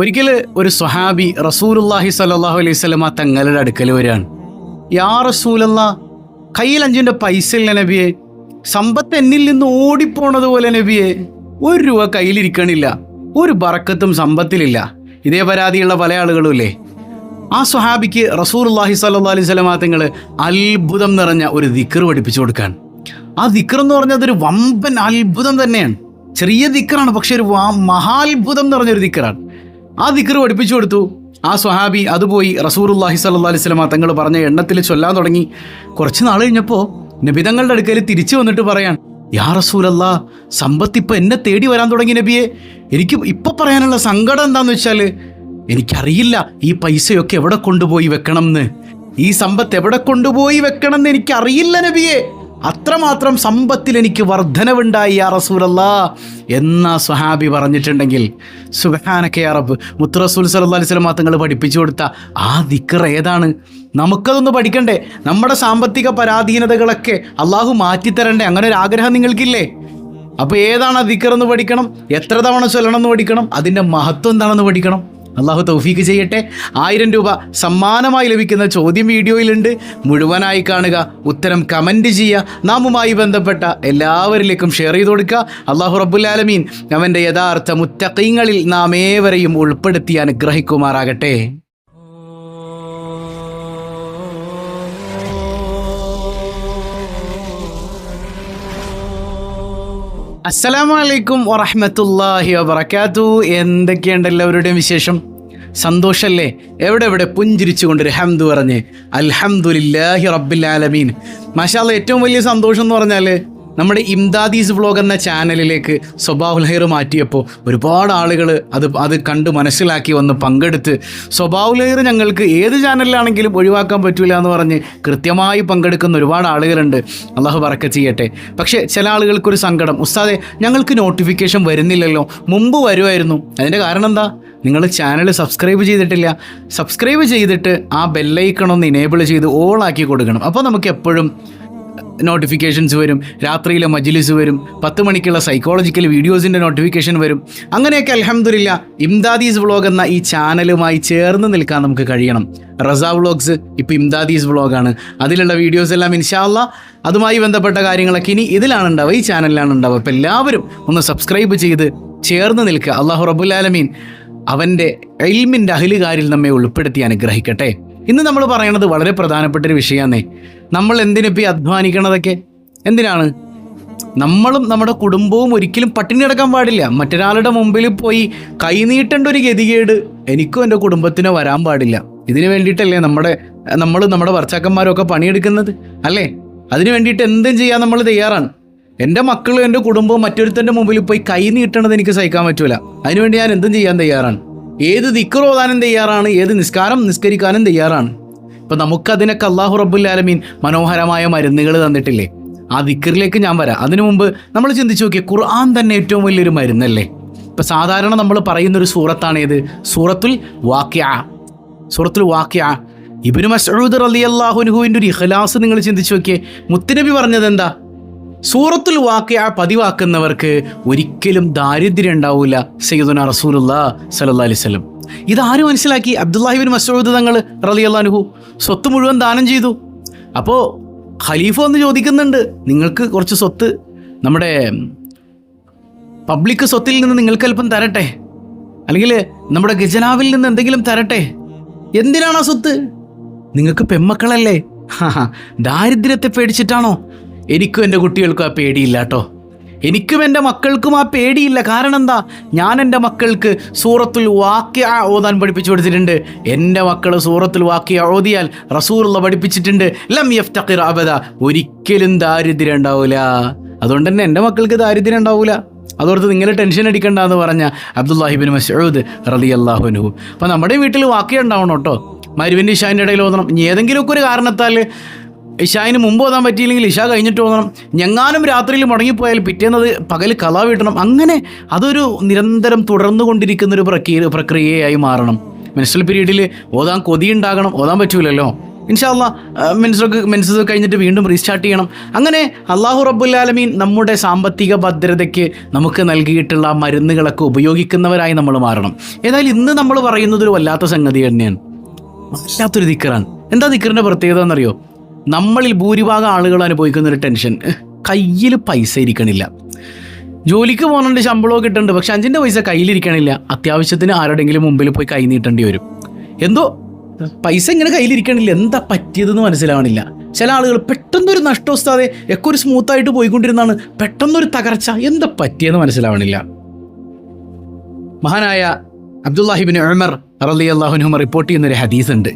ഒരിക്കൽ ഒരു സ്വഹാബി റസൂലുല്ലാഹി സല്ലാഹു അലൈഹി സ്വലമ തങ്ങളുടെ അടുക്കൽ വരികയാണ് യാ റസൂലല്ല കയ്യിൽ അഞ്ചിന്റെ പൈസ ഇല്ല നബിയെ. സമ്പത്ത് എന്നിൽ നിന്ന് ഓടിപ്പോണത് പോലെ നബിയെ ഒരു രൂപ കയ്യിലിരിക്കണില്ല. ഒരു ബറക്കത്തും സമ്പത്തിലില്ല. ഇതേ പരാതിയുള്ള പല ആളുകളും ഇല്ലേ? ആ സ്വഹാബിക്ക് റസൂർല്ലാഹി സല്ലാ അലൈഹി സ്വലമാങ്ങൾ അത്ഭുതം നിറഞ്ഞ ഒരു ദിക്കർ പഠിപ്പിച്ചു കൊടുക്കാൻ ആ ദിക്കർ എന്ന് പറഞ്ഞാൽ അതൊരു വമ്പൻ അത്ഭുതം തന്നെയാണ്. ചെറിയ ദിക്കറാണ് പക്ഷെ ഒരു മഹാത്ഭുതം നിറഞ്ഞൊരു ദിക്കറാണ് ആ ദിക്കർ പഠിപ്പിച്ചു കൊടുത്തു. ആ സ്വഹാബി അത് പോയി റസൂറുല്ലാഹി സല്ലാ അലൈഹി സ്വലമ തങ്ങൾ പറഞ്ഞ എണ്ണത്തിൽ ചൊല്ലാൻ തുടങ്ങി. കുറച്ച് നാൾ കഴിഞ്ഞപ്പോൾ നബിതങ്ങളുടെ അടുക്കൽ തിരിച്ചു വന്നിട്ട് പറയാൻ യാ റസൂലല്ലാ സമ്പത്ത് ഇപ്പം എന്നെ തേടി വരാൻ തുടങ്ങി നബിയെ. എനിക്ക് ഇപ്പം പറയാനുള്ള സങ്കടം എന്താന്ന് വെച്ചാൽ എനിക്കറിയില്ല ഈ പൈസയൊക്കെ എവിടെ കൊണ്ടുപോയി വെക്കണം എന്ന് ഈ സമ്പത്ത് എവിടെ കൊണ്ടുപോയി വെക്കണം എന്ന് എനിക്കറിയില്ല നബിയെ. അത്രമാത്രം സമ്പത്തിൽ എനിക്ക് വർധനവുണ്ടായി യാ റസൂലല്ല എന്ന സ്വഹാബി പറഞ്ഞിട്ടുണ്ടെങ്കിൽ സുബഹാനക്കെ അറബ് മുത്ത് റസൂൽ അലൈഹി സ്വലമാ തങ്ങൾ പഠിപ്പിച്ചു കൊടുത്ത ആ ദിക്കർ ഏതാണ്? നമുക്കതൊന്ന് പഠിക്കണ്ടേ? നമ്മുടെ സാമ്പത്തിക പരാധീനതകളൊക്കെ അള്ളാഹു മാറ്റിത്തരണ്ടേ? അങ്ങനെ ഒരു ആഗ്രഹം നിങ്ങൾക്കില്ലേ? അപ്പോൾ ഏതാണ് ആ ദിക്കർ എന്ന് പഠിക്കണം? എത്ര തവണ ചൊല്ലണം എന്ന് പഠിക്കണം? അതിന്റെ മഹത്വം എന്താണെന്ന് പഠിക്കണം? അള്ളാഹു തൗഫീക്ക് ചെയ്യട്ടെ. ആയിരം രൂപ സമ്മാനമായി ലഭിക്കുന്ന ചോദ്യം വീഡിയോയിലുണ്ട്. മുഴുവനായി കാണുക. ഉത്തരം കമന്റ് ചെയ്യുക. നാമുമായി ബന്ധപ്പെട്ട എല്ലാവരിലേക്കും ഷെയർ ചെയ്ത് കൊടുക്കുക. അള്ളാഹു റബുല്ലാലമീൻ അവന്റെ യഥാർത്ഥ മുത്തക്കീങ്ങളിൽ നാം ഏവരെയും ഉൾപ്പെടുത്തി അനുഗ്രഹിക്കുമാറാകട്ടെ. അസ്സലാമു അലൈക്കും വറഹ്മത്തുള്ളാഹി വബറകാതു. എന്തൊക്കെയുണ്ട് എല്ലാവരുടെയും വിശേഷം? സന്തോഷല്ലേ? എവിടെ എവിടെ പുഞ്ചിരിച്ചുകൊണ്ട് ഹംദു പറഞ്ഞ് അൽഹംദുലില്ലാഹി റബ്ബിൽ ആലമീൻ. മഷാല ഏറ്റവും വലിയ സന്തോഷം എന്ന് പറഞ്ഞാൽ നമ്മുടെ ഇംദാദീസ് വ്ലോഗ് എന്ന ചാനലിലേക്ക് സ്വഭാവ് ലഹർ മാറ്റിയപ്പോൾ ഒരുപാട് ആളുകൾ അത് അത് കണ്ട് മനസ്സിലാക്കി വന്ന് പങ്കെടുത്ത് സ്വഭാവ് ലഹർ ഞങ്ങൾക്ക് ഏത് ചാനലിലാണെങ്കിലും ഒഴിവാക്കാൻ പറ്റില്ല എന്ന് പറഞ്ഞ് കൃത്യമായി പങ്കെടുക്കുന്ന ഒരുപാട് ആളുകളുണ്ട്. അള്ളാഹു പറക്ക ചെയ്യട്ടെ. പക്ഷേ ചില ആളുകൾക്കൊരു സങ്കടം. ഉസ്താദെ ഞങ്ങൾക്ക് നോട്ടിഫിക്കേഷൻ വരുന്നില്ലല്ലോ. മുമ്പ് വരുമായിരുന്നു അതിന്റെ കാരണം എന്താ? നിങ്ങൾ ചാനൽ സബ്സ്ക്രൈബ് ചെയ്തിട്ടില്ല. സബ്സ്ക്രൈബ് ചെയ്തിട്ട് ആ ബെല്ലൈക്കൺ ഒന്ന് ഇനേബിൾ ചെയ്ത് ഓൾ ആക്കി കൊടുക്കണം. അപ്പോൾ നമുക്ക് എപ്പോഴും നോട്ടിഫിക്കേഷൻസ് വരും രാത്രിയിലെ മജിലിസ് വരും പത്ത് മണിക്കുള്ള സൈക്കോളജിക്കൽ വീഡിയോസിന്റെ നോട്ടിഫിക്കേഷൻ വരും. അങ്ങനെയൊക്കെ അലഹമില്ല ഇംദാദീസ് വ്ളോഗ് എന്ന ഈ ചാനലുമായി ചേർന്ന് നിൽക്കാൻ നമുക്ക് കഴിയണം. റസ വ്ളോഗ്സ് ഇപ്പോൾ ഇംദാദീസ് വ്ളോഗാണ് അതിലുള്ള വീഡിയോസ് എല്ലാം ഇൻഷാല്ല അതുമായി ബന്ധപ്പെട്ട കാര്യങ്ങളൊക്കെ ഇനി ഇതിലാണ് ഉണ്ടാവുക ഈ ചാനലിലാണ് ഉണ്ടാവുക അപ്പോൾ എല്ലാവരും ഒന്ന് സബ്സ്ക്രൈബ് ചെയ്ത് ചേർന്ന് നിൽക്കുക. അള്ളാഹു റബുലാലമീൻ അവന്റെ എൽമിന്റെ അഹിലുകാരിൽ നമ്മെ ഉൾപ്പെടുത്തി അനുഗ്രഹിക്കട്ടെ. ഇന്ന് നമ്മൾ പറയണത് വളരെ പ്രധാനപ്പെട്ട ഒരു വിഷയമാണേ നമ്മൾ എന്തിനിപ്പോൾ ഈ അധ്വാനിക്കണതൊക്കെ? എന്തിനാണ്? നമ്മളും നമ്മുടെ കുടുംബവും ഒരിക്കലും പട്ടിണി കിടക്കാൻ പാടില്ല. മറ്റൊരാളുടെ മുമ്പിൽ പോയി കൈനീട്ടേണ്ട ഒരു ഗതികേട് എനിക്കും എന്റെ കുടുംബത്തിനോ വരാൻ പാടില്ല. ഇതിനു വേണ്ടിയിട്ടല്ലേ നമ്മുടെ നമ്മൾ നമ്മുടെ വർച്ചാക്കന്മാരൊക്കെ പണിയെടുക്കുന്നത്? അല്ലേ? അതിനു വേണ്ടിയിട്ട് എന്തും ചെയ്യാൻ നമ്മൾ തയ്യാറാണ്. എന്റെ മക്കളും എന്റെ കുടുംബവും മറ്റൊരുത്തന്റെ മുമ്പിൽ പോയി കൈ നീട്ടണത് എനിക്ക് സഹിക്കാൻ പറ്റൂല. അതിനുവേണ്ടി ഞാൻ എന്തും ചെയ്യാൻ തയ്യാറാണ്. ഏത് ദിക്കറോതാനും തയ്യാറാണ് ഏത് നിസ്കാരം നിസ്കരിക്കാനും തയ്യാറാണ്. ഇപ്പം നമുക്കതിനൊക്കെ അള്ളാഹു റബ്ബുല്ലാലമീൻ മനോഹരമായ മരുന്നുകൾ തന്നിട്ടില്ലേ? ആ ദിക്കറിലേക്ക് ഞാൻ വരാം. അതിനു മുമ്പ് നമ്മൾ ചിന്തിച്ചു നോക്കിയ ഖുർആൻ തന്നെ ഏറ്റവും വലിയൊരു മരുന്നല്ലേ? ഇപ്പം സാധാരണ നമ്മൾ പറയുന്നൊരു സൂറത്താണ് ഏത്? സൂറത്തുൽ വാക്യ. സൂറത്തുൽ വാക്യ. ഇബിന് മസൂദ് അലി അള്ളാഹുനുഹുവിന്റെ ഒരു ഇഖലാസ് നിങ്ങൾ ചിന്തിച്ചു നോക്കിയേ മുത്തുനബി പറഞ്ഞത് എന്താ സൂറത്തുൽ വാക്കിയ പതിവാക്കുന്നവർക്ക് ഒരിക്കലും ദാരിദ്ര്യം ഉണ്ടാവില്ല സയ്യിദുന റസൂലുള്ള സല്ലല്ലാഹു അലൈഹി വസല്ലം. ഇതാര് മനസ്സിലാക്കി? അബ്ദുല്ലാഹിബിൻ മസൂദ് തങ്ങൾ റലി അള്ളാനുഹു സ്വത്ത് മുഴുവൻ ദാനം ചെയ്തു. അപ്പോൾ ഖലീഫ ഒന്ന് ചോദിക്കുന്നുണ്ട് നിങ്ങൾക്ക് കുറച്ച് സ്വത്ത് നമ്മുടെ പബ്ലിക് സ്വത്തിൽ നിന്ന് നിങ്ങൾക്ക് അല്പം തരട്ടെ? അല്ലെങ്കിൽ നമ്മുടെ ഖജനാവിൽ നിന്ന് എന്തെങ്കിലും തരട്ടെ? എന്തിനാണ് ആ സ്വത്ത്? നിങ്ങൾക്ക് പെമ്മക്കളല്ലേ ദാരിദ്ര്യത്തെ പേടിച്ചിട്ടാണോ? എനിക്കും എന്റെ കുട്ടികൾക്കും ആ പേടിയില്ല കേട്ടോ. എനിക്കും എന്റെ മക്കൾക്കും ആ പേടിയില്ല. കാരണം എന്താ? ഞാൻ എന്റെ മക്കൾക്ക് സൂറത്തുൽ വാക്യ ഓതാൻ പഠിപ്പിച്ചു കൊടുത്തിട്ടുണ്ട്. എന്റെ മക്കൾ സൂറത്തുൽ വാക്യ ഓതിയാൽ റസൂറുള്ള പഠിപ്പിച്ചിട്ടുണ്ട്. ലം യഫ്തഖിർ അബദ. ഒരിക്കലും ദാരിദ്ര്യം ഉണ്ടാവില്ല അതുകൊണ്ട് തന്നെ എന്റെ മക്കൾക്ക് ദാരിദ്ര്യം ഉണ്ടാവില്ല അതോർത്ത് നിങ്ങൾ ടെൻഷൻ അടിക്കണ്ട എന്ന് പറഞ്ഞ അബ്ദുല്ലാഹിബിൻ മസൂദ് റലി അള്ളാഹുനുഹു അപ്പം നമ്മുടെ വീട്ടിൽ വാക്യം ഉണ്ടാവണം കേട്ടോ. മരുവിന്റെ ഇഷാന്റെ ഇടയിൽ ഓതണം. ഏതെങ്കിലുമൊക്കെ ഒരു കാരണത്താൽ ഇഷായിന് മുമ്പ് ഓതാൻ പറ്റിയില്ലെങ്കിൽ ഇഷ കഴിഞ്ഞിട്ട് ഓതണം. ഞങ്ങാനും രാത്രിയിൽ മുടങ്ങിപ്പോയാൽ പിറ്റേന്നത് പകൽ കല വീട്ടണം. അങ്ങനെ അതൊരു നിരന്തരം തുടർന്നു കൊണ്ടിരിക്കുന്ന ഒരു പ്രക്രിയ പ്രക്രിയയായി മാറണം. മെൻസ്ട്രൽ പീരീഡിൽ ഓതാൻ കൊതിയുണ്ടാകണം. ഓതാൻ പറ്റൂലല്ലോ. ഇൻഷാല്ല മെൻസൊക്കെ മെൻസസ് കഴിഞ്ഞിട്ട് വീണ്ടും റീസ്റ്റാർട്ട് ചെയ്യണം. അങ്ങനെ അള്ളാഹു റബ്ബുല്ലാലമീൻ നമ്മുടെ സാമ്പത്തിക ഭദ്രതയ്ക്ക് നമുക്ക് നൽകിയിട്ടുള്ള മരുന്നുകളൊക്കെ ഉപയോഗിക്കുന്നവരായി നമ്മൾ മാറണം. ഏതായാലും ഇന്ന് നമ്മൾ പറയുന്നത് ഒരു വല്ലാത്ത സംഗതി തന്നെയാണ്. വല്ലാത്തൊരു ദിക്കറാണ്. എന്താ ദിക്കറിന്റെ പ്രത്യേകത എന്നറിയോ? നമ്മളിൽ ഭൂരിഭാഗം ആളുകൾ അനുഭവിക്കുന്ന ഒരു ടെൻഷൻ. കയ്യിൽ പൈസ ഇരിക്കണില്ല. ജോലിക്ക് പോകുന്നുണ്ട് ശമ്പളമൊക്കെ കിട്ടുന്നുണ്ട് പക്ഷെ അഞ്ചിന്റെ പൈസ കയ്യിലിരിക്കണില്ല അത്യാവശ്യത്തിന് ആരുടെങ്കിലും മുമ്പിൽ പോയി കൈ നീട്ടേണ്ടി വരും. എന്തോ? പൈസ ഇങ്ങനെ കയ്യിലിരിക്കണില്ല എന്താ പറ്റിയതെന്ന് മനസ്സിലാവണില്ല. ചില ആളുകൾ പെട്ടെന്നൊരു നഷ്ടവസ്ഥാതെ ഒക്കെ ഒരു സ്മൂത്തായിട്ട് പോയിക്കൊണ്ടിരുന്നാണ് പെട്ടെന്നൊരു തകർച്ച. എന്താ പറ്റിയെന്ന് മനസ്സിലാവണില്ല. മഹാനായ അബ്ദുല്ലാഹിബിൻ ഉമർ റലി അള്ളാഹുനുമർ റിപ്പോർട്ട് ചെയ്യുന്നൊരു ഹദീസ് ഉണ്ട്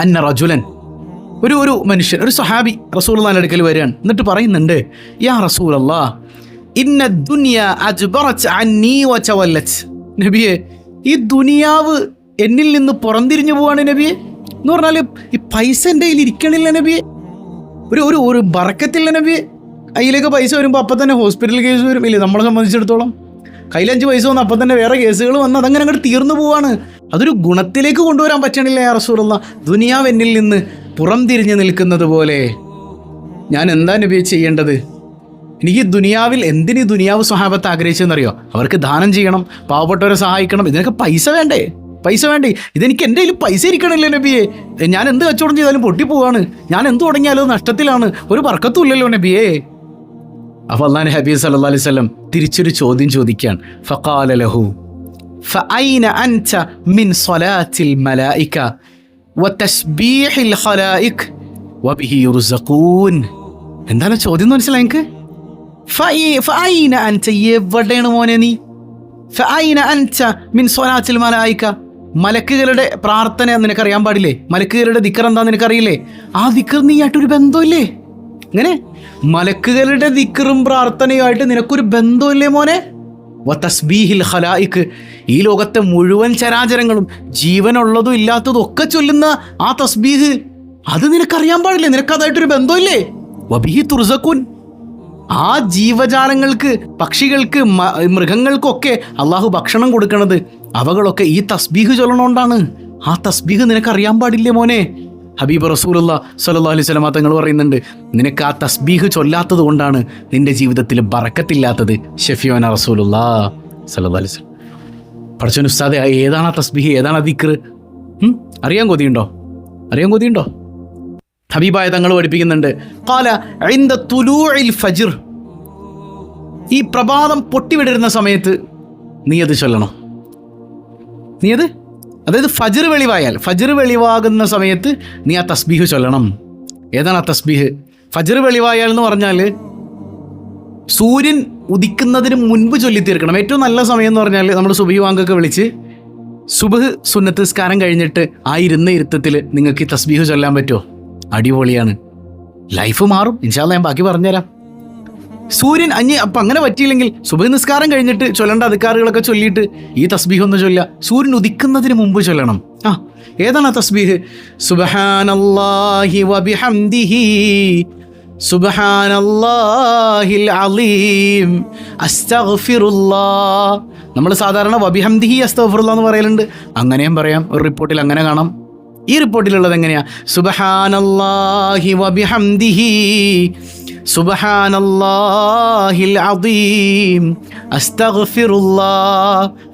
അന്ന റജുലൻ ഒരു ഒരു മനുഷ്യൻ ഒരു സഹാബി റസൂലുള്ളാഹിന്റെ അടുക്കൽ വരികയാണ്. എന്നിട്ട് പറയുന്നുണ്ട് യാ റസൂൽ അല്ലാ ഇന്ന ദുനിയ നബിയെ ഈ ദുനിയാവ് എന്നിൽ നിന്ന് പുറംതിരിഞ്ഞു പോവാണ് നബിയെ? എന്ന് പറഞ്ഞാൽ ഈ പൈസ എന്റെ കയ്യിൽ ഇരിക്കണില്ല നബിയെ. ഒരു ഒരു ഒരു ബറക്കത്തില്ല നബിയെ. കയ്യിലേക്ക് പൈസ വരുമ്പോൾ അപ്പം തന്നെ ഹോസ്പിറ്റൽ കേസ് വരും. ഇല്ലേ നമ്മളെ സംബന്ധിച്ചിടത്തോളം. കയ്യിൽ അഞ്ച് പൈസ വന്ന് അപ്പം തന്നെ വേറെ കേസുകൾ വന്ന് അതങ്ങനെ അങ്ങോട്ട് തീർന്നു പോവാണ്. അതൊരു ഗുണത്തിലേക്ക് കൊണ്ടുവരാൻ പറ്റണില്ല യാ റസൂലുള്ള ദുനിയാവ് എന്നിൽ നിന്ന് പുറംതിരിഞ്ഞു നിൽക്കുന്നത് പോലെ ഞാൻ എന്താ നബിയെ ചെയ്യേണ്ടത്? എനിക്ക് ദുനിയാവിൽ എന്തിനീ ദുനിയാവ് സ്വഹാബത്ത് ആഗ്രഹിച്ചതെന്നറിയോ? അവർക്ക് ദാനം ചെയ്യണം പാവപ്പെട്ടവരെ സഹായിക്കണം ഇതിനൊക്കെ പൈസ വേണ്ടേ? പൈസ വേണ്ടേ? ഇതെനിക്ക് എന്റെ കയ്യിൽ പൈസ ഇരിക്കണില്ലേ നബിയെ? ഞാൻ എന്ത് കച്ചവടം ചെയ്താലും പൊട്ടിപ്പോവാണ് ഞാൻ എന്ത് തുടങ്ങിയാലും നഷ്ടത്തിലാണ്. ഒരു വർക്കത്തും ഇല്ലല്ലോ നബിയെ. അപ്പോൾ അള്ളാൻ ഹബീബ് സല്ല അലൈഹി സ്വലം തിരിച്ചൊരു ചോദ്യം ചോദിക്കുകയാണ്. ഫഖാല ലഹു ഫഅൈന അൻത മിൻ സ്വലാത്തിൽ മലായിക്ക എന്താണ് ചോദ്യം മനസ്സിലായി എനിക്ക് നീ? മിൻ മലക്കുകളുടെ പ്രാർത്ഥന നിനക്കറിയാൻ പാടില്ലേ? മലക്കുകളുടെ ദിക്കർ എന്താ നിനക്കറിയില്ലേ ആ ദിക്കർ നീയായിട്ടൊരു ബന്ധമില്ലേ? ഇങ്ങനെ മലക്കുകളുടെ ദിക്കറും പ്രാർത്ഥനയുമായിട്ട് നിനക്കൊരു ബന്ധമില്ലേ മോനെ? ഈ ലോകത്തെ മുഴുവൻ ചരാചരങ്ങളും ജീവനുള്ളതും ഇല്ലാത്തതും ഒക്കെ ചൊല്ലുന്ന ആ തസ്ബീഹ്. അത് നിനക്കറിയാൻ പാടില്ലേ? നിനക്കതായിട്ടൊരു ബന്ധമില്ലേ? വബിഹി തുർസക്കുൻ ആ ജീവജാലങ്ങൾക്ക് പക്ഷികൾക്ക് മൃഗങ്ങൾക്കൊക്കെ അള്ളാഹു ഭക്ഷണം കൊടുക്കണത്. അവകളൊക്കെ ഈ തസ്ബീഹ് ചൊല്ലണോണ്ടാണ്. ആ തസ്ബീഹ് നിനക്കറിയാൻ പാടില്ലേ മോനെ? ഹബീബ് റസൂലുള്ള സല്ലാ അലൈഹി സ്വലമ തങ്ങൾ പറയുന്നുണ്ട് നിനക്ക് ആ തസ്ബീഹ് ചൊല്ലാത്തത് കൊണ്ടാണ് നിന്റെ ജീവിതത്തിൽ ബറക്കത്തില്ലാത്തത്. ഷെഫിയോന റസൂലുള്ള സല്ലാ അലൈഹി പഠിച്ചോൻ ഉസ്താദെ ഏതാണ് തസ്ബീഹ് ഏതാണ് ആ ദിക്ർ? അറിയാൻ കൊതിയുണ്ടോ? അറിയാൻ കൊതിയുണ്ടോ? ഹബീബായ തങ്ങൾ പഠിപ്പിക്കുന്നുണ്ട്. കാല ഐന്ദ തുലൂഇൽ ഫജ്ർ. ഈ പ്രഭാതം പൊട്ടിവിടരുന്ന സമയത്ത് നീ അത് ചൊല്ലണം. നീ അത് അതായത് ഫജർ വെളിവായാൽ ഫജർ വെളിവാകുന്ന സമയത്ത് നീ ആ തസ്ബീഹ് ചൊല്ലണം. ഏതാണ് ആ തസ്ബീഹ്? ഫജർ വെളിവായാൽ എന്ന് പറഞ്ഞാൽ സൂര്യൻ ഉദിക്കുന്നതിന് മുൻപ് ചൊല്ലി തീർക്കണം ഏറ്റവും നല്ല സമയം എന്ന് പറഞ്ഞാൽ നമ്മൾ സുബഹി വാങ്കൊക്കെ വിളിച്ച് സുബഹ് സുന്നത്ത് സ്കാരം കഴിഞ്ഞിട്ട് ആ ഇരുന്ന ഇരുത്തത്തിൽ നിങ്ങൾക്ക് ഈ തസ്ബീഹ് ചൊല്ലാൻ പറ്റുമോ? അടിപൊളിയാണ്. ലൈഫ് മാറും. ഇൻഷാല്ല ഞാൻ ബാക്കി പറഞ്ഞുതരാം. സൂര്യൻ അഞ്ഞ് അപ്പം അങ്ങനെ പറ്റിയില്ലെങ്കിൽ സുബഹ് നിസ്കാരം കഴിഞ്ഞിട്ട് ചൊല്ലേണ്ട അധികാരികളൊക്കെ ചൊല്ലിയിട്ട് ഈ തസ്ബീഹ് ഒന്ന് ചൊല്ല സൂര്യൻ ഉദിക്കുന്നതിന് മുമ്പ് ചൊല്ലണം. ആ ഏതാണ് ആ തസ്ബീഹ്? സുബഹാനല്ലാഹി വബിഹംദിഹി അലീം. നമ്മൾ സാധാരണ വബിഹംദിഹി അസ്തഗ്ഫിറുല്ലാ എന്ന് പറയലുണ്ട്. അങ്ങനെയും പറയാം. ഒരു റിപ്പോർട്ടിൽ അങ്ങനെ കാണാം. ഈ റിപ്പോർട്ടിലുള്ളത് എങ്ങനെയാ? സുബഹാനല്ലാഹി വബിഹംദിഹി.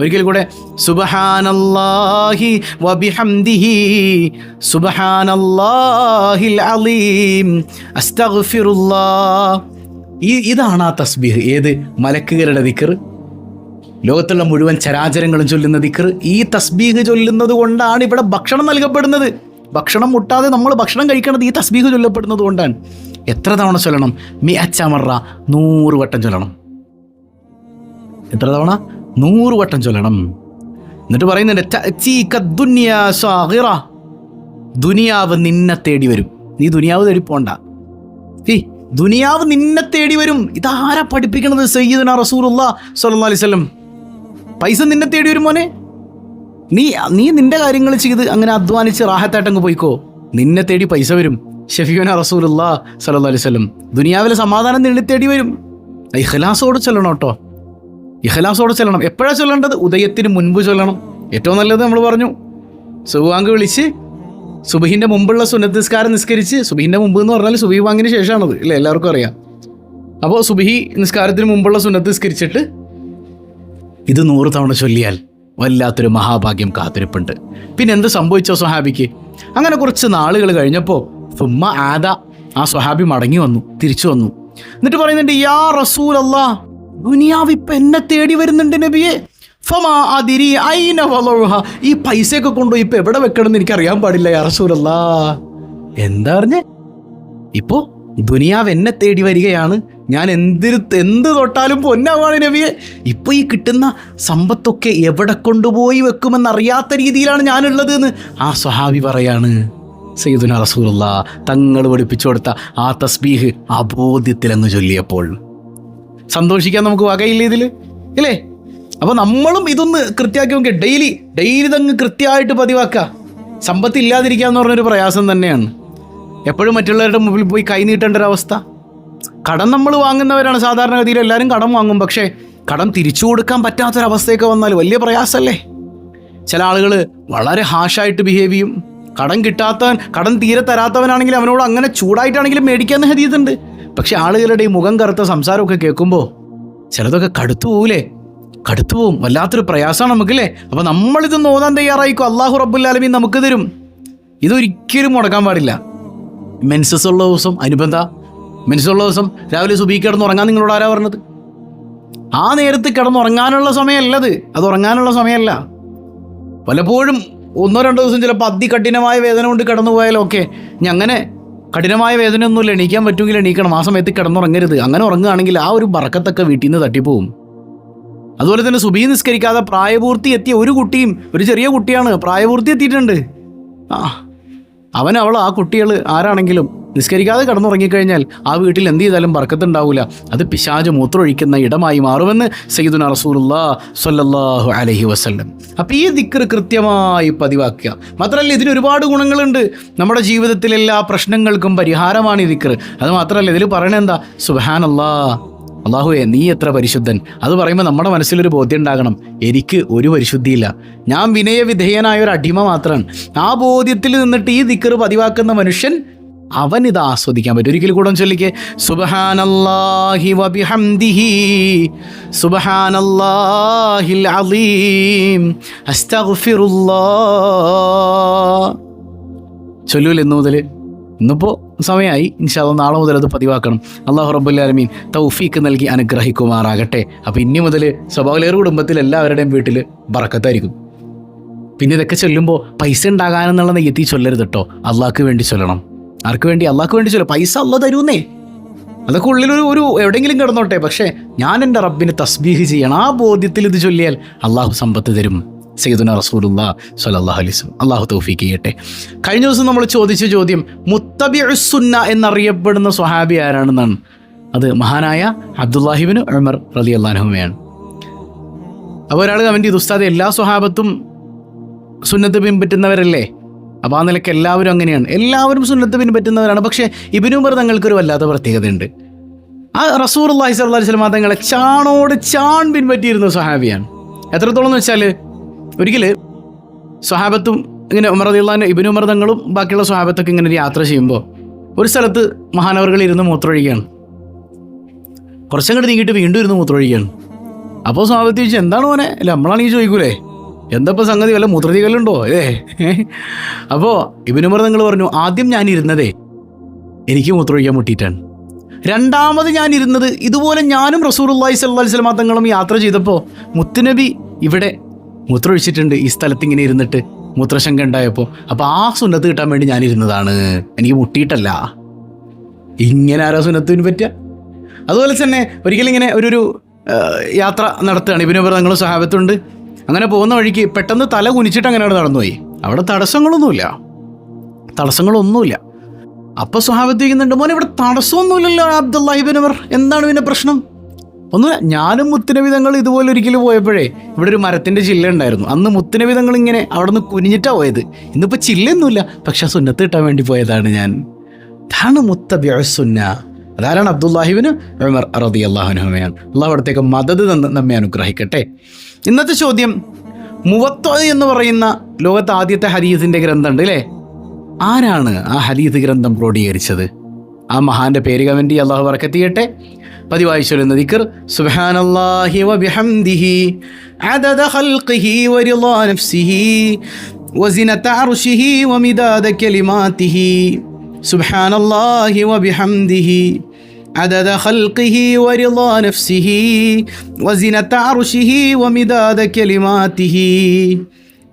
ഒരിക്കൽ കൂടെ വബിഹംദിഹി. അലീം ഈ ഇതാണ് ആ തസ്ബീഹ്. ഏത്? മലക്കുകളുടെ ദിക്കർ ലോകത്തുള്ള മുഴുവൻ ചരാചരങ്ങളും ചൊല്ലുന്ന ദിക്കർ ഈ തസ്ബീഹ് ചൊല്ലുന്നത് കൊണ്ടാണ് ഇവിടെ ഭക്ഷണം നൽകപ്പെടുന്നത്. ഭക്ഷണം മുട്ടാതെ നമ്മൾ ഭക്ഷണം കഴിക്കുന്നത് ഈ തസ്ബീഹ് ചൊല്ലപ്പെടുന്നത് കൊണ്ടാണ്. എത്ര തവണ ചൊല്ലണം? മി അച്ചമറ നൂറ് വട്ടം ചൊല്ലണം. എത്ര തവണ? നൂറ് വട്ടം ചൊല്ലണം. എന്നിട്ട് പറയുന്നുണ്ട്. ദുനിയാവ് നിന്നെ തേടി വരും. നീ ദുനിയാവ് തേടി പോണ്ട. ഈ ദുനിയാവ് നിന്നെ തേടി വരും. ഇതാരാ പഠിപ്പിക്കണത്? സയ്യിദന റസൂലുള്ള സല്ലല്ലാഹു അലൈഹി വസല്ലം. പൈസ നിന്നെ തേടി വരും മോനെ. നീ നീ നിന്റെ കാര്യങ്ങൾ ചെയ്ത് അങ്ങനെ അധ്വാനിച്ച് റാഹത്തായിട്ടങ്ങ് പോയിക്കോ. നിന്നെ തേടി പൈസ വരും. ഷഫീന റസൂലുള്ള സല്ലല്ലാഹു അലൈഹി വസല്ലം. ദുനിയാവിലെ സമാധാനം തേടി വരും. ഇഖലാസോട് ചൊല്ലണം കേട്ടോ. ഇഖലാസോട് ചൊല്ലണം. എപ്പോഴാണ് ചൊല്ലേണ്ടത്? ഉദയത്തിന് മുൻപ് ചൊല്ലണം. ഏറ്റവും നല്ലത് നമ്മൾ പറഞ്ഞു. സുബാങ്ക് വിളിച്ച് സുബഹിന്റെ മുമ്പുള്ള സുന്നത്ത് നിസ്കാരം നിസ്കരിച്ച് സുബഹിന്റെ മുമ്പ് എന്ന് പറഞ്ഞാൽ സുബഹി വാങ്ങിന് ശേഷമാണത്. ഇല്ലേ? എല്ലാവർക്കും അറിയാം. അപ്പോൾ സുബഹി നിസ്കാരത്തിന് മുമ്പുള്ള സുന്നത്ത് നിസ്കരിച്ചിട്ട് ഇത് നൂറ് തവണ ചൊല്ലിയാൽ വല്ലാത്തൊരു മഹാഭാഗ്യം കാത്തിരിപ്പുണ്ട്. പിന്നെ എന്ത് സംഭവിച്ചോ സ്വഹാബിക്ക്? അങ്ങനെ കുറച്ച് നാളുകൾ കഴിഞ്ഞപ്പോൾ സുമ്മ ആദ ആ സ്വഹാബി മടങ്ങി വന്നു തിരിച്ചു വന്നു. എന്നിട്ട് പറയുന്നുണ്ട് യാ റസൂൽ അല്ലാ ദുനിയാവ് ഇപ്പൊ എന്നെ തേടി വരുന്നുണ്ട് നബിയെ. ഫമാ അതിരി ഐന. ഈ പൈസയൊക്കെ കൊണ്ടുപോയി ഇപ്പൊ എവിടെ വെക്കണം എന്ന് എനിക്ക് അറിയാൻ പാടില്ല യാ റസൂലല്ലാ. എന്താ പറഞ്ഞേ? ഇപ്പോ ദുനിയാവ് എന്നെ തേടി വരികയാണ്. ഞാൻ എന്തിന് എന്ത് തൊട്ടാലും പൊന്നാവാണ് നബിയെ. ഇപ്പൊ ഈ കിട്ടുന്ന സമ്പത്തൊക്കെ എവിടെ കൊണ്ടുപോയി വെക്കുമെന്ന് അറിയാത്ത രീതിയിലാണ് ഞാനുള്ളത് എന്ന് ആ സ്വഹാബി പറയാണ്. സയ്യിദുന റസൂലുള്ള തങ്ങൾ പഠിപ്പിച്ചു കൊടുത്ത ആ തസ്ബീഹ് അബോധ്യത്തിലെന്ന് ചൊല്ലിയപ്പോൾ. സന്തോഷിക്കാൻ നമുക്ക് വകയില്ല ഇതിൽ ഇല്ലേ? അപ്പോൾ നമ്മളും ഇതൊന്ന് കൃത്യമാക്കി നോക്കി ഡെയിലി ഡെയിലി തങ്ങ് കൃത്യമായിട്ട് പതിവാക്കുക സമ്പത്ത് ഇല്ലാതിരിക്കുക എന്ന് പറഞ്ഞൊരു പ്രയാസം തന്നെയാണ്. എപ്പോഴും മറ്റുള്ളവരുടെ മുമ്പിൽ പോയി കൈനീട്ടേണ്ട ഒരവസ്ഥ കടം നമ്മൾ വാങ്ങുന്നവരാണ് സാധാരണഗതിയിൽ എല്ലാവരും കടം വാങ്ങും. പക്ഷേ കടം തിരിച്ചു കൊടുക്കാൻ പറ്റാത്തൊരവസ്ഥയൊക്കെ വന്നാൽ വലിയ പ്രയാസമല്ലേ ചില ആളുകൾ വളരെ ഹാഷായിട്ട് ബിഹേവ് ചെയ്യും. കടം കിട്ടാത്തവൻ കടം തീരെ തരാത്തവനാണെങ്കിൽ അവനോട് അങ്ങനെ ചൂടായിട്ടാണെങ്കിലും മേടിക്കാന്ന് ഹരീതുണ്ട് പക്ഷെ ആളുകളുടെ ഈ മുഖം കറുത്ത സംസാരമൊക്കെ കേൾക്കുമ്പോൾ ചിലതൊക്കെ കടുത്തു പോകൂലേ? കടുത്തു പോവും. വല്ലാത്തൊരു പ്രയാസമാണ് നമുക്കല്ലേ? അപ്പൊ നമ്മളിത് നോതാൻ തയ്യാറായിക്കോ? അള്ളാഹു റബ്ബുല്ലാലമീൻ നമുക്ക് തരും. ഇതൊരിക്കലും മുടക്കാൻ പാടില്ല. മെൻസസ് ഉള്ള ദിവസം അനുബന്ധ മെൻസസ് ഉള്ള ദിവസം രാവിലെ സുബീ കിടന്ന് ഉറങ്ങാൻ നിങ്ങളോട് ആരാ പറഞ്ഞത്? ആ നേരത്ത് കിടന്നുറങ്ങാനുള്ള സമയമല്ലത്. അത് ഉറങ്ങാനുള്ള സമയമല്ല. പലപ്പോഴും ഒന്നോ രണ്ടോ ദിവസം ചിലപ്പോൾ അതികഠിനമായ വേദന കൊണ്ട് കിടന്നു പോയാലോ ഒക്കെ. ഞാൻ അങ്ങനെ കഠിനമായ വേദനയൊന്നുമില്ല. എണീക്കാൻ പറ്റുമെങ്കിൽ എണീക്കണം. ആ സമയത്ത് കിടന്നുറങ്ങരുത്. അങ്ങനെ ഉറങ്ങുകയാണെങ്കിൽ ആ ഒരു ബറക്കത്തൊക്കെ വീട്ടിൽ നിന്ന് തട്ടിപ്പോവും. അതുപോലെ തന്നെ സുബീ നിസ്കരിക്കാതെ പ്രായപൂർത്തി എത്തിയ ഒരു കുട്ടിയും ഒരു ചെറിയ കുട്ടിയാണ് പ്രായപൂർത്തി എത്തിയിട്ടുണ്ട്. ആ അവൻ അവൾ ആ കുട്ടികൾ ആരാണെങ്കിലും നിസ്കരിക്കാതെ കടന്നുറങ്ങിക്കഴിഞ്ഞാൽ ആ വീട്ടിൽ എന്ത് ചെയ്താലും ബർക്കത്തുണ്ടാവില്ല അത് പിശാജ് മൂത്രമൊഴിക്കുന്ന ഇടമായി മാറുമെന്ന് സയ്യിദുന റസൂലുള്ളാ സ്വല്ലല്ലാഹു അലഹി വസല്ലം. അപ്പോൾ ഈ ദിക്ർ കൃത്യമായി പതിവാക്കുക. മാത്രമല്ല ഇതിന് ഒരുപാട് ഗുണങ്ങളുണ്ട്. നമ്മുടെ ജീവിതത്തിലെല്ലാ പ്രശ്നങ്ങൾക്കും പരിഹാരമാണ് ഈ ദിക്ർ അത് മാത്രമല്ല ഇതിൽ പറയണെന്താ എന്താ സുബഹാനല്ലാ അള്ളാഹുവെ നീ എത്ര പരിശുദ്ധൻ? അത് പറയുമ്പോൾ നമ്മുടെ മനസ്സിലൊരു ബോധ്യം ഉണ്ടാകണം എനിക്ക് ഒരു പരിശുദ്ധിയില്ല. ഞാൻ വിനയവിധേയനായ ഒരു അടിമ മാത്രമാണ് ആ ബോധ്യത്തിൽ നിന്നിട്ട് ഈ ദിക്കറ് പതിവാക്കുന്ന മനുഷ്യൻ അവൻ ഇത് ആസ്വദിക്കാൻ പറ്റും. ഒരിക്കൽ കൂടെ ചൊല്ലിക്കെ. സുബഹാനല്ലാഹി വബിഹംദിഹി സുബഹാനല്ലാഹിൽ അലീം. മുതൽ ഇന്നിപ്പോൾ സമയമായി ഇൻഷാല്ല നാളെ മുതൽ അത് പതിവാക്കണം. അള്ളാഹു റബ്ബുല്ലാലമീൻ തൗഫീക്ക് നൽകി അനുഗ്രഹിക്കുമാറാകട്ടെ. അപ്പോൾ ഇനി മുതൽ സ്വഭാവലേർ കുടുംബത്തിൽ എല്ലാവരുടെയും വീട്ടിൽ ബറക്കത്തായിരിക്കും. പിന്നെ ഇതൊക്കെ ചൊല്ലുമ്പോൾ പൈസ ഉണ്ടാകാനെന്നുള്ള നെയ്യത്തി ചൊല്ലരുത് കേട്ടോ അള്ളാഹ്ക്ക് വേണ്ടി ചൊല്ലണം. ആർക്ക് വേണ്ടി? അള്ളാഹ്ക്ക് വേണ്ടി ചൊല്ലും. പൈസ അല്ല തരുന്നേ. അതൊക്കെ ഉള്ളിലൊരു ഒരു എവിടെയെങ്കിലും കിടന്നോട്ടെ. പക്ഷേ ഞാൻ എന്റെ റബ്ബിനെ തസ്ബീഹ് ചെയ്യണം. ആ ബോധ്യത്തിൽ ഇത് ചൊല്ലിയാൽ അള്ളാഹു സമ്പത്ത് തരും. സയ്യിദുന റസൂലുള്ള സ്വല്ലല്ലാഹു അലൈഹി വസല്ലം. അള്ളാഹു തൗഫീഖ് ചെയ്യട്ടെ. കഴിഞ്ഞ ദിവസം നമ്മൾ ചോദിച്ച ചോദ്യം മുത്തബിഉസുന്ന എന്നറിയപ്പെടുന്ന സ്വഹാബി ആരാണെന്നാണ്? അത് മഹാനായ അബ്ദുല്ലാഹിബിന് ഉമർ റലി അള്ളാഹുമയാണ് അപ്പോൾ ഒരാൾ കമന്റ് ചെയ്തു ഉസ്താദ് എല്ലാ സ്വഹാബത്തും സുന്നത്ത് പിൻപറ്റുന്നവരല്ലേ? അപ്പോൾ ആ നിലയ്ക്ക് എല്ലാവരും അങ്ങനെയാണ്. എല്ലാവരും സുന്നത്ത് പിൻപറ്റുന്നവരാണ് പക്ഷേ ഇബിനുമർ തങ്ങൾക്കൊരു വല്ലാത്ത പ്രത്യേകതയുണ്ട്. ആ റസൂർ അള്ളാഹി സ്വല്ലാ വസ്ലം തങ്ങളെ ചാണോട് ചാൺ പിൻപറ്റിയിരുന്ന സ്വഹാബിയാണ്. എത്രത്തോളം എന്ന് വെച്ചാൽ ഒരിക്കൽ സ്വഹാബത്തും ഇങ്ങനെ ഉമർ അള്ളഹാൻ ഇബിനു ഉമർ തങ്ങളും ബാക്കിയുള്ള സ്വഹാബത്തൊക്കെ ഇങ്ങനെ ഒരു യാത്ര ചെയ്യുമ്പോൾ ഒരു സ്ഥലത്ത് മഹാനവറുകൾ ഇരുന്ന് മൂത്രമൊഴിക്കുകയാണ്. കുറച്ചങ്ങോട്ട് നീങ്ങിയിട്ട് വീണ്ടും ഇരുന്ന് മൂത്രമൊഴിക്കുകയാണ്. അപ്പോൾ സ്വഹാബത്ത് ചോദിച്ചു എന്താണ് മോനെ? അല്ല നമ്മളാണെങ്കിൽ ചോദിക്കൂലേ. എന്തപ്പോൾ സംഗതി? വല്ല മൂത്രതികലുണ്ടോ ഏ. അപ്പോൾ ഇബിനുമർ നിങ്ങൾ പറഞ്ഞു ആദ്യം ഞാൻ ഇരുന്നതേ എനിക്ക് മൂത്രമൊഴിക്കാൻ മുട്ടിയിട്ടാണ്. രണ്ടാമത് ഞാൻ ഇരുന്നത് ഇതുപോലെ ഞാനും റസൂർ സല്ലല്ലാഹി സ്വലമാ തങ്ങളും യാത്ര ചെയ്തപ്പോൾ മുത്തുനബി ഇവിടെ മൂത്രമൊഴിച്ചിട്ടുണ്ട്. ഈ സ്ഥലത്ത് ഇങ്ങനെ ഇരുന്നിട്ട് മൂത്രശങ്ക ഉണ്ടായപ്പോൾ അപ്പോൾ ആ സുന്നത്ത് കിട്ടാൻ വേണ്ടി ഞാനിരുന്നതാണ്. എനിക്ക് മുട്ടിയിട്ടല്ല. ഇങ്ങനെ ആരാ സുന്നത്തിന് പറ്റുക അതുപോലെ തന്നെ ഒരിക്കലും ഇങ്ങനെ ഒരു ഒരു യാത്ര നടത്തുകയാണ്. ഇബിനുബർ തങ്ങളും സഹാബത്തുണ്ട് അങ്ങനെ പോകുന്ന വഴിക്ക് പെട്ടെന്ന് തല കുനിച്ചിട്ട് അങ്ങനെ നടന്നുപോയി. അവിടെ തടസ്സങ്ങളൊന്നുമില്ല. തടസ്സങ്ങളൊന്നുമില്ല. അപ്പൊ സ്വഭാവത്തിരിക്കുന്നുണ്ട് മോനെ ഇവിടെ തടസ്സമൊന്നുമില്ലല്ലോ അബ്ദുല്ലാഹിബിനവർ എന്താണ് പിന്നെ പ്രശ്നം? ഒന്നുമില്ല ഞാനും മുത്തിനവിധങ്ങൾ ഇതുപോലെ ഒരിക്കലും പോയപ്പോഴേ ഇവിടെ ഒരു മരത്തിന്റെ ചില്ല ഉണ്ടായിരുന്നു. അന്ന് മുത്തിനവിധങ്ങൾ ഇങ്ങനെ അവിടെ നിന്ന് കുനിഞ്ഞിട്ടാ പോയത്. ഇന്നിപ്പോ ചില്ലൊന്നുമില്ല പക്ഷെ ആ സുന്നത്ത് കിട്ടാൻ വേണ്ടി പോയതാണ് ഞാൻ. ഇതാണ് മുത്തബിസുന്ന അതാരാണ്? അബ്ദുല്ലാഹിബിന് ഉമർ റതി അള്ളാഹുനുഹമയാണ് അള്ളാഹു അവിടത്തേക്ക് മദത് തന്ന് നമ്മെ അനുഗ്രഹിക്കട്ടെ. ഇന്നത്തെ ചോദ്യം മുവത്വ എന്ന് പറയുന്ന ലോകത്തെ ആദ്യത്തെ ഹദീസിന്റെ ഗ്രന്ഥമുണ്ട് അല്ലേ? ആരാണ് ആ ഹരീസ് ഗ്രന്ഥം ക്രോഡീകരിച്ചത്? ആ മഹാന്റെ പേര് കമന്റി അള്ളാഹു വർക്കെത്തിയട്ടെ പതിവായി ചൊല്ലുന്ന ദിക്കർ സുബ്ഹാനല്ലാഹി വബിഹംദിഹി അദദ ഖൽഖിഹി വരിളാ നഫ്സിഹി വസിനത അർശിഹി വമിദാദ കലിമാതിഹി സുബ്ഹാനല്ലാഹി വബിഹംദിഹി عدد خلقه ورضا نفسه وزنة عرشه ومداد كلماته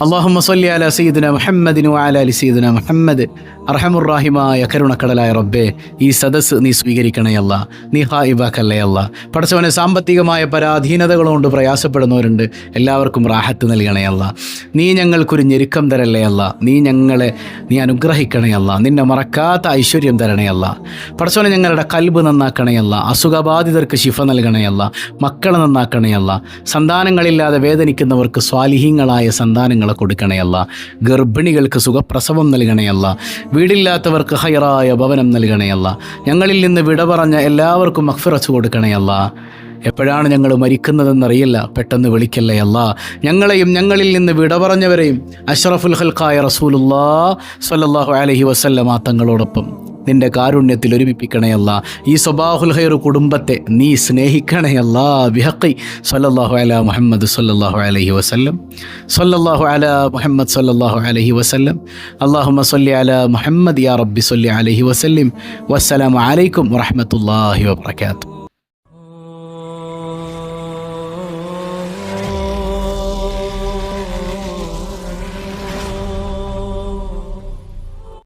അള്ളാഹു മസല്ലി അല സീദന മുഹമ്മദിന് വാല അലി സീദന മുഹമ്മദ്. അർഹമുറാഹിമായ കരുണക്കടലായ റബ്ബെ ഈ സദസ്സ് നീ സ്വീകരിക്കണേയല്ല നീ ഹാ ഇബാക്കല്ലയല്ല പഠിച്ചവനെ സാമ്പത്തികമായ പരാധീനതകളുകൊണ്ട് പ്രയാസപ്പെടുന്നവരുണ്ട് എല്ലാവർക്കും റാഹത്ത് നൽകണേ നീ ഞങ്ങൾക്കൊരു ഞെരുക്കം തരല്ലേയല്ല നീ ഞങ്ങളെ നീ അനുഗ്രഹിക്കണേയല്ല നിന്നെ മറക്കാത്ത ഐശ്വര്യം തരണേ അല്ല. ഞങ്ങളുടെ കൽബ് നന്നാക്കണേയല്ല അസുഖബാധിതർക്ക് ശിഫ നൽകണേ മക്കളെ നന്നാക്കണേയല്ല സന്താനങ്ങളില്ലാതെ വേദനിക്കുന്നവർക്ക് സ്വാലിഹീങ്ങളായ സന്താനങ്ങൾ സന്താനങ്ങളെ കൊടുക്കണയല്ല ഗർഭിണികൾക്ക് സുഖപ്രസവം നൽകണയല്ല വീടില്ലാത്തവർക്ക് ഹൈറായ ഭവനം നൽകണയല്ല ഞങ്ങളിൽ നിന്ന് വിട പറഞ്ഞ എല്ലാവർക്കും മഖ്ഫിറച്ച് കൊടുക്കണയല്ല എപ്പോഴാണ് ഞങ്ങൾ മരിക്കുന്നതെന്നറിയില്ല. പെട്ടെന്ന് വിളിക്കല്ലേ വിളിക്കല്ലയല്ല ഞങ്ങളെയും ഞങ്ങളിൽ നിന്ന് വിട പറഞ്ഞവരെയും അഷ്റഫുൽ ഹൽക്കായ റസൂലുല്ലാ സല്ലാഹു അലഹി വസല്ലമ തങ്ങളോടൊപ്പം. നിന്റെ കാരുണ്യത്തിൽ ഒരുമിപ്പിക്കണയല്ല ഈ സ്വബാഹുൽ ഹൈർ കുടുംബത്തെ നീ സ്നേഹിക്കണയല്ല ബിഹക്കി സല്ലല്ലാഹു അല മുഹമ്മദ് സല്ലല്ലാഹു അലഹി വസല്ലം. സല്ലല്ലാഹു അല മുഹമ്മദ് സല്ലല്ലാഹു അലഹി വസല്ലം. അള്ളാഹു സല്ലി അല മുഹമ്മദ് യാ റബ്ബി സല്ലി അലഹി വസല്ലിം. വസ്സലാമു അലൈക്കും വറഹ്മത്തുള്ളാഹി വബറകാതുഹു.